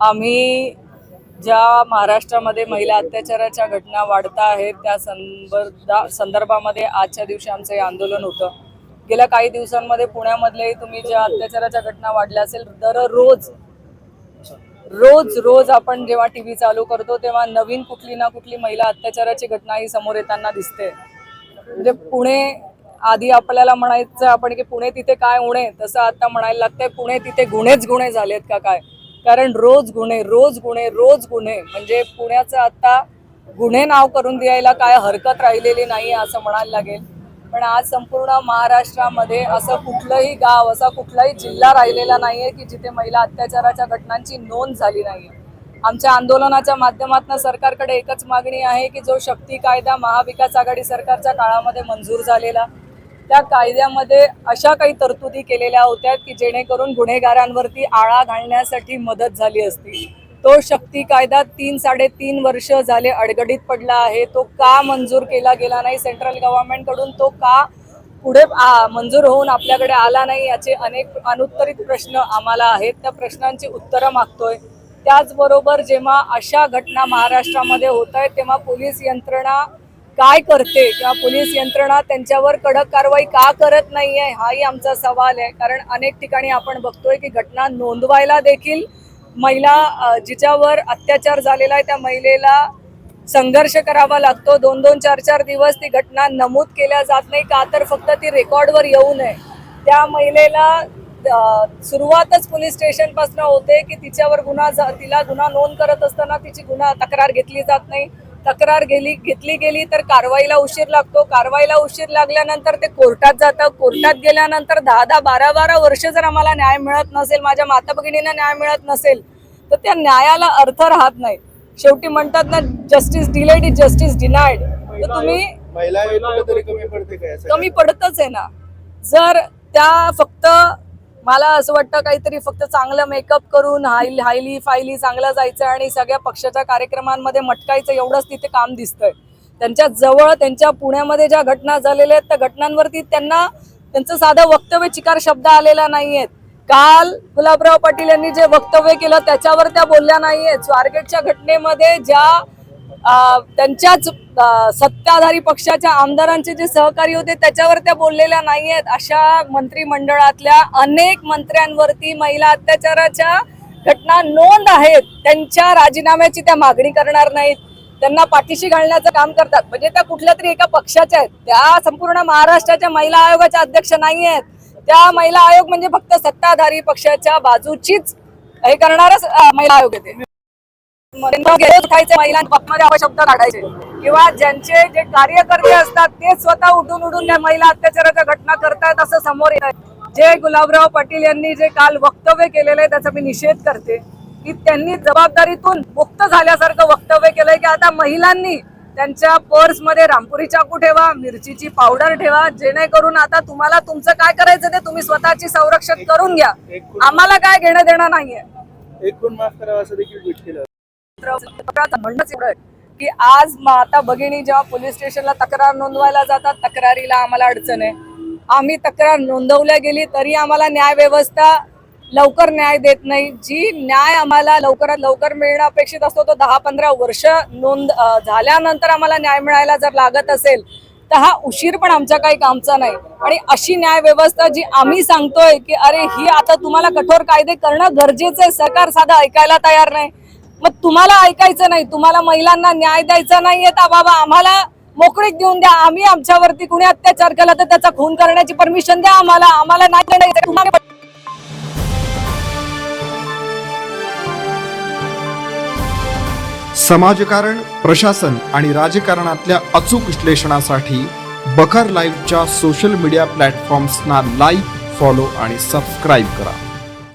आम्ही ज्या महाराष्ट्रामध्ये महिला अत्याचाराच्या घटना वाढता आहेत त्या संबर्धा संदर्भामध्ये आजच्या दिवशी आमचं हे आंदोलन होतं. गेल्या काही दिवसांमध्ये पुण्यामधलेही तुम्ही ज्या अत्याचाराच्या घटना वाढल्या असेल दररोज रोज रोज आपण जेव्हा टी व्ही चालू करतो तेव्हा नवीन कुठली ना कुठली महिला अत्याचाराची घटना ही समोर येताना दिसते. म्हणजे पुणे आधी आपल्याला म्हणायचं आपण की पुणे तिथे काय उणे तसं आता म्हणायला लागतंय पुणे तिथे गुन्हेच गुन्हे झालेत का काय? कारण रोज गुन्हे रोज गुन्हे रोज गुन्हे म्हणजे पुण्याचं आता गुन्हे नाव करून द्यायला काय हरकत राहिलेली नाही असं म्हणायला लागेल. पण आज संपूर्ण महाराष्ट्रामध्ये असं कुठलंही गाव असा कुठलाही जिल्हा राहिलेला नाही आहे की जिथे महिला अत्याचाराच्या घटनांची नोंद झाली नाहीये. आमच्या आंदोलनाच्या माध्यमातून सरकारकडे एकच मागणी आहे की जो शक्ती कायदा महाविकास आघाडी सरकारच्या काळामध्ये मंजूर झालेला त्या कायद्यामध्ये अशा काही तरतुदी केलेल्या होत्या की जेणेकरून गुन्हेगारांवरती आळा घालण्यासाठी मदत झाली असती. तो शक्ती कायदा तीन साडेतीन वर्ष झाले अडगडीत पडला आहे. तो का मंजूर केला गेला नाही सेंट्रल गव्हर्नमेंटकडून? तो का पुढे आ- मंजूर होऊन आपल्याकडे आला नाही याचे अनेक अनुत्तरित प्रश्न आम्हाला आहेत. त्या प्रश्नांची उत्तरं मागतोय. त्याचबरोबर जेव्हा अशा घटना महाराष्ट्रामध्ये होत आहेत तेव्हा पोलीस यंत्रणा काय करते? किंवा पोलीस यंत्रणा त्यांच्यावर कडक कारवाई का करत नाही आहे हाही आमचा सवाल आहे. कारण अनेक ठिकाणी आपण बघतोय की घटना नोंदवायला देखील महिला जिच्यावर अत्याचार झालेला आहे त्या महिलेला संघर्ष करावा लागतो. दोन दोन चार चार दिवस ती घटना नमूद केल्या जात नाही. का तर फक्त ती रेकॉर्डवर येऊ नये. त्या महिलेला सुरुवातच पोलीस स्टेशनपासून होते की तिच्यावर गुन्हा तिला गुन्हा नोंद करत असताना तिची गुन्हा तक्रार घेतली जात नाही. तक्रार गेली घेतली गेली तर कारवाईला उशीर लागतो. कारवाईला उशीर लागल्यानंतर ते कोर्टात जातं. कोर्टात गेल्यानंतर दहा दहा बारा बारा वर्ष जर आम्हाला न्याय मिळत नसेल माझ्या माता भगिनींना न्याय मिळत नसेल तर त्या न्यायाला अर्थ राहत नाही. शेवटी म्हणतात ना justice delayed is justice denied. तर तुम्ही कमी पडतच आहे ना. जर त्या फक्त मला असं वाटतं काहीतरी फक्त चांगलं मेकअप करून हाय हायली फायली चांगलं जायचं आणि सगळ्या पक्षाच्या कार्यक्रमांमध्ये मटकायचं एवढंच तिथे काम दिसतंय. त्यांच्या जवळ त्यांच्या पुण्यामध्ये ज्या घटना झालेल्या आहेत त्या घटनांवरती त्यांना त्यांचं साधं वक्तव्य चिकार शब्द आलेला नाहीयेत. काल गुलाबराव पाटील यांनी जे वक्तव्य केलं त्याच्यावर त्या बोलल्या नाहीयेत. स्वारगेटच्या घटनेमध्ये ज्या त्यांच्याच सत्ताधारी पक्षाच्या आमदारांचे जे सहकारी होते त्याच्यावर त्या बोललेल्या नाहीयेत. अशा मंत्रिमंडळातल्या अनेक मंत्र्यांवरती महिला अत्याचाराच्या घटना नोंद आहेत. त्यांच्या राजीनाम्याची त्या मागणी करणार नाहीत. त्यांना पाठीशी घालण्याचं काम करतात. म्हणजे त्या कुठल्या तरी एका पक्षाच्या आहेत. त्या संपूर्ण महाराष्ट्राच्या महिला आयोगाच्या अध्यक्ष नाही आहेत त्या महिला आयोग म्हणजे फक्त सत्ताधारी पक्षाच्या बाजूचीच हे करणारच महिला आयोग येते. उठायचे बाबतीमध्ये अपशब्द काढायचे. किंवा ज्यांचे जे कार्यकर्ते असतात ते स्वतः उठून उठून त्या महिला अत्याचाराच्या घटना करतात असं समोर येत आहे जे गुलाबराव पाटील यांनी जे काल वक्तव्य केलेलं आहे त्याचा मी निषेध करते की त्यांनी जबाबदारीतून मुक्त झाल्यासारखं वक्तव्य केलंय की आता महिलांनी त्यांच्या पर्समध्ये रामपुरी चाकू ठेवा मिरचीची पावडर ठेवा जेणेकरून आता तुम्हाला तुमचं काय करायचं ते तुम्ही स्वतःची संरक्षण करून घ्या. आम्हाला काय घेणं देणं नाहीये. एक माफ करावा असं देखील ट्विट केलं पत्राचं म्हणणंच एवढं की आज माता भगिनी जेव्हा पोलीस स्टेशनला तक्रार नोंदवायला जातात तक्रारीला आम्हाला अडचण आहे. आम्ही तक्रार नोंदवल्या गेली तरी आम्हाला न्याय व्यवस्था लवकर न्याय देत नाही. जी न्याय आम्हाला लवकरात लवकर मिळणं अपेक्षित असतो तो दहा पंधरा वर्ष नोंद झाल्यानंतर आम्हाला न्याय मिळायला जर लागत असेल तर हा उशीर पण आमच्या काही कामचा नाही. आणि अशी न्याय व्यवस्था जी आम्ही सांगतोय की अरे ही आता तुम्हाला कठोर कायदे करणं गरजेचं आहे. सरकार साधं ऐकायला तयार नाही. मग तुम्हाला ऐकायचं नाही तुम्हाला महिलांना न्याय द्यायचा नाहीये तर बाबा आम्हाला मोकळीक देऊन द्या. आम्ही आमच्यावरती कुणी अत्याचार केला तर त्याचा खून करण्याची परमिशन द्या आम्हाला. आम्हाला नाही तुम्हाला समाजकारण प्रशासन आणि राजकारणातल्या अचूक विश्लेषणासाठी बखर लाईव्हच्या सोशल मीडिया प्लॅटफॉर्म्सना लाईक फॉलो आणि सबस्क्राईब करा.